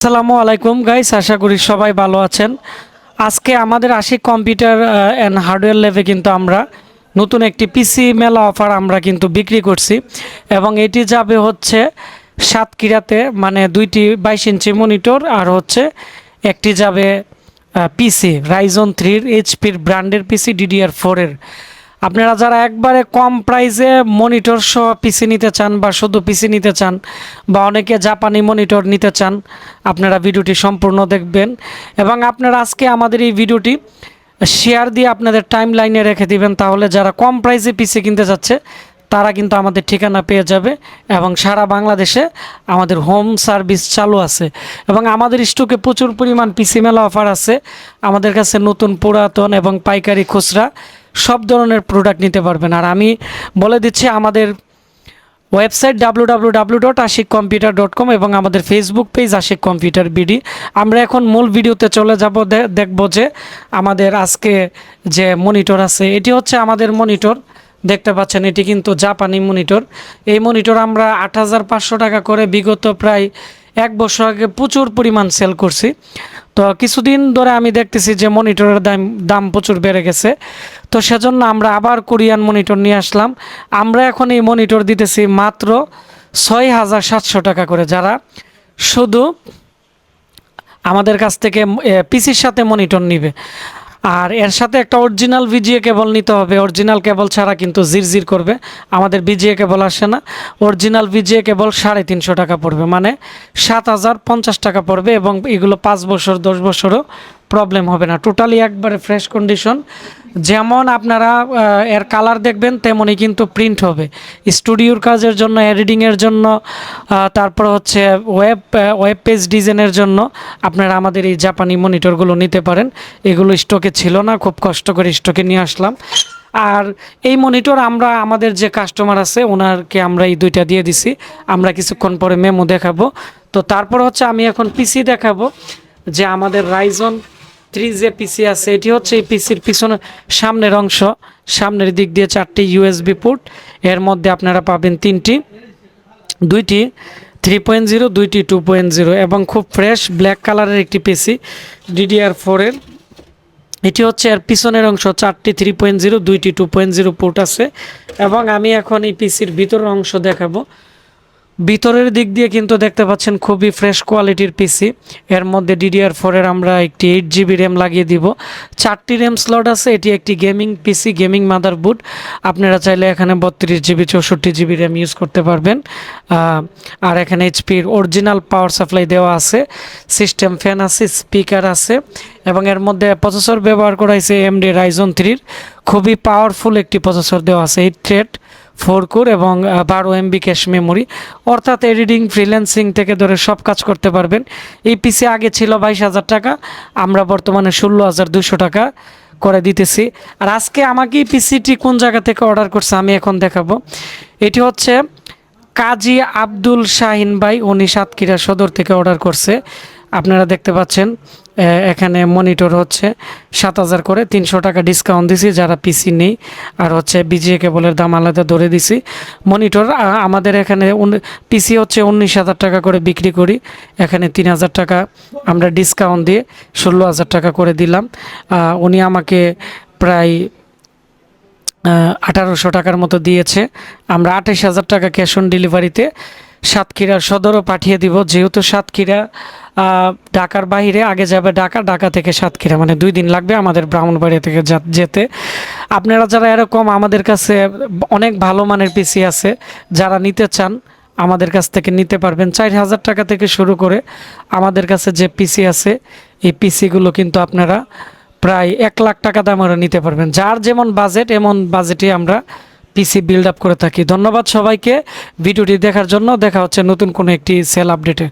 আসসালামু আলাইকুম গাইস আশা করি সবাই ভালো আছেন। আজকে আমাদের আশিক কম্পিউটার অ্যান্ড হার্ডওয়্যার লেভে কিন্তু আমরা নতুন একটি পিসি মেলা অফার আমরা কিন্তু বিক্রি করছি এবং এটি যাবে হচ্ছে সাতক্ষীরাতে মানে দুইটি বাইশ ইঞ্চি মনিটর আর হচ্ছে একটি যাবে পিসি রাইজন থ্রির এইচপির ব্র্যান্ডের পিসি ডিডিআর ফোরের আপনারা যারা একবারে কম প্রাইসে মনিটর সহ পিসি নিতে চান বা শুধু পিসি নিতে চান বা অনেকে জাপানি মনিটর নিতে চান, আপনারা ভিডিওটি সম্পূর্ণ দেখবেন। এবং আপনারা আজকে আমাদের এই ভিডিওটি শেয়ার দিয়ে আপনাদের টাইম লাইনে রেখে দিবেন, তাহলে যারা কম প্রাইসে পিসি কিনতে যাচ্ছে, তারা কিন্তু আমাদের ঠিকানা পেয়ে যাবে এবং সারা বাংলাদেশে আমাদের হোম সার্ভিস চালু আছে। এবং আমাদের স্টকে প্রচুর পরিমাণ পিসি মেলা অফার আছে। আমাদের কাছে নতুন পুরাতন এবং পাইকারি খুচরা সব ধরনের প্রোডাক্ট নিতে পারবেন। আর আমি বলে দিচ্ছি, আমাদের website W W W dot Ashik computer dot com এবং আমাদের Facebook page Ashik computer BD আমরা এখন মূল ভিডিওতে চলে যাব দেখব যে আমাদের আজকে যে মনিটর আছে, এটি হচ্ছে আমাদের মনিটর দেখতে পাচ্ছেন, এটি কিন্তু জাপানি মনিটর এই মনিটর আমরা আট হাজার পাঁচশো টাকা করে বিগত প্রায় এক বছর আগে প্রচুর পরিমাণ সেল করছি। তো কিছুদিন ধরে আমি দেখতেছি যে মনিটরের দাম দাম প্রচুর বেড়ে গেছে। তো সেজন্য আমরা আবার কোরিয়ান মনিটর নিয়ে আসলাম। আমরা এখন এই মনিটর দিতেছি মাত্র ছয় হাজার সাতশো টাকা করে যারা শুধু আমাদের কাছ থেকে পিসির সাথে মনিটর নিবে। আর এর সাথে একটা অরিজিনাল ভিজিএ কেবল নিতে হবে। অরিজিনাল কেবল ছাড়া কিন্তু জিরজির করবে। আমাদের ভিজিএ কেবল আসে না। অরিজিনাল ভিজিএ কেবল সাড়ে তিনশো টাকা পড়বে। মানে সাত হাজার পঞ্চাশ টাকা পড়বে এবং এগুলো পাঁচ বছর, দশ বছরও প্রবলেম হবে না। টোটালি একবারে ফ্রেশ কন্ডিশন যেমন আপনারা এর কালার দেখবেন, তেমনই কিন্তু প্রিন্ট হবে। স্টুডিওর কাজের জন্য এডিটিংয়ের জন্য তারপর হচ্ছে ওয়েব ওয়েব পেজ ডিজাইনের জন্য আপনারা আমাদের এই জাপানি মনিটরগুলো নিতে পারেন। এগুলো স্টকে ছিল না, খুব কষ্ট করে স্টকে নিয়ে আসলাম। আর এই মনিটর আমরা, আমাদের যে কাস্টমার আছে, ওনারকে আমরা এই দুইটা দিয়ে দিছি। আমরা কিছুক্ষণ পরে মেমো দেখাবো। তো তারপর হচ্ছে আমি এখন পিসি দেখাবো, যে আমাদের রাইজন থ্রি যে পিসি আছে, এটি হচ্ছে এই পিসির পিছনে সামনের অংশ। সামনের দিক দিয়ে চারটি ইউএসবি পোর্ট এর মধ্যে আপনারা পাবেন তিনটি, দুইটি থ্রি পয়েন্ট জিরো দুইটি টু পয়েন্ট জিরো এবং খুব ফ্রেশ ব্ল্যাক কালারের একটি পিসি ডিডিআর ফোরের এটি হচ্ছে এর পিছনের অংশ, চারটি থ্রি পয়েন্ট জিরো দুইটি টু পয়েন্ট জিরো পোর্ট আছে। এবং আমি এখন এই পিসির ভিতরের অংশ দেখাবো। ভিতরের দিক দিয়ে কিন্তু দেখতে পাচ্ছেন খুবই ফ্রেশ কোয়ালিটির পিসি এর মধ্যে ডিডিআর ফোরের আমরা একটি এইট জিবি র্যাম লাগিয়ে দিব। চারটি র্যাম স্লট আছে, এটি একটি গেমিং পিসি গেমিং মাদারবোর্ড আপনারা চাইলে এখানে বত্রিশ জিবি চৌষট্টি জিবি র্যাম ইউজ করতে পারবেন। আর এখানে এইচপির অরিজিনাল পাওয়ার সাপ্লাই দেওয়া আছে। সিস্টেম ফ্যান আছে স্পিকার আছে। এবং এর মধ্যে প্রসেসর ব্যবহার করা হয়েছে এমডি রাইজন থ্রির খুবই পাওয়ারফুল একটি প্রসেসর দেওয়া আছে এইট থ্রেড ফোর কোর এবং বারো এমবি ক্যাশ মেমোরি। অর্থাৎ এডিটিং, ফ্রিল্যান্সিং থেকে ধরে সব কাজ করতে পারবেন। এই পিসি আগে ছিল বাইশ হাজার টাকা, আমরা বর্তমানে ষোলো হাজার দুশো টাকা করে দিতেছি। আর আজকে আমাকে এই পিসিটি কোন জায়গা থেকে অর্ডার করছে আমি এখন দেখাবো। এটি হচ্ছে কাজী আব্দুল শাহিন ভাই, উনি সাতক্ষীরা সদর থেকে অর্ডার করছে। আপনারা দেখতে পাচ্ছেন এখানে মনিটর হচ্ছে সাত হাজার করে তিনশো টাকা ডিসকাউন্ট দিছি, যারা পিসি নেই। আর হচ্ছে বিজিএ কেবলের দাম আলাদা ধরে দিছি। মনিটর আমাদের এখানে পিসি হচ্ছে উনিশ হাজার টাকা করে বিক্রি করি। এখানে তিন হাজার টাকা আমরা ডিসকাউন্ট দিয়ে ষোলো হাজার টাকা করে দিলাম। উনি আমাকে প্রায় আঠারোশো টাকার মতো দিয়েছে। আমরা আঠাশ হাজার টাকা ক্যাশ অন ডেলিভারিতে সাতক্ষীরা সদরও পাঠিয়ে দিব। যেহেতু সাতক্ষীরা ঢাকার বাইরে আগে যাবে ঢাকা ঢাকা থেকে সাতক্ষীরা। মানে দুই দিন লাগবে আমাদের ব্রাহ্মণবাড়িয়া থেকে যেতে। আপনারা যারা এরকম আমাদের কাছে অনেক ভালো মানের পিসি আছে, যারা নিতে চান, আমাদের কাছ থেকে নিতে পারবেন। চার হাজার টাকা থেকে শুরু করে আমাদের কাছে যে পিসি আছে, এই পিসিগুলো কিন্তু আপনারা প্রায় এক লাখ টাকা দামেরও নিতে পারবেন। যার যেমন বাজেট, এমন বাজেটে আমরা পিসি বিল্ড আপ করে থাকি। ধন্যবাদ সবাইকে। ভিডিওটি দেখার জন্য দেখা হচ্ছে নতুন কোনো একটি সেল আপডেটে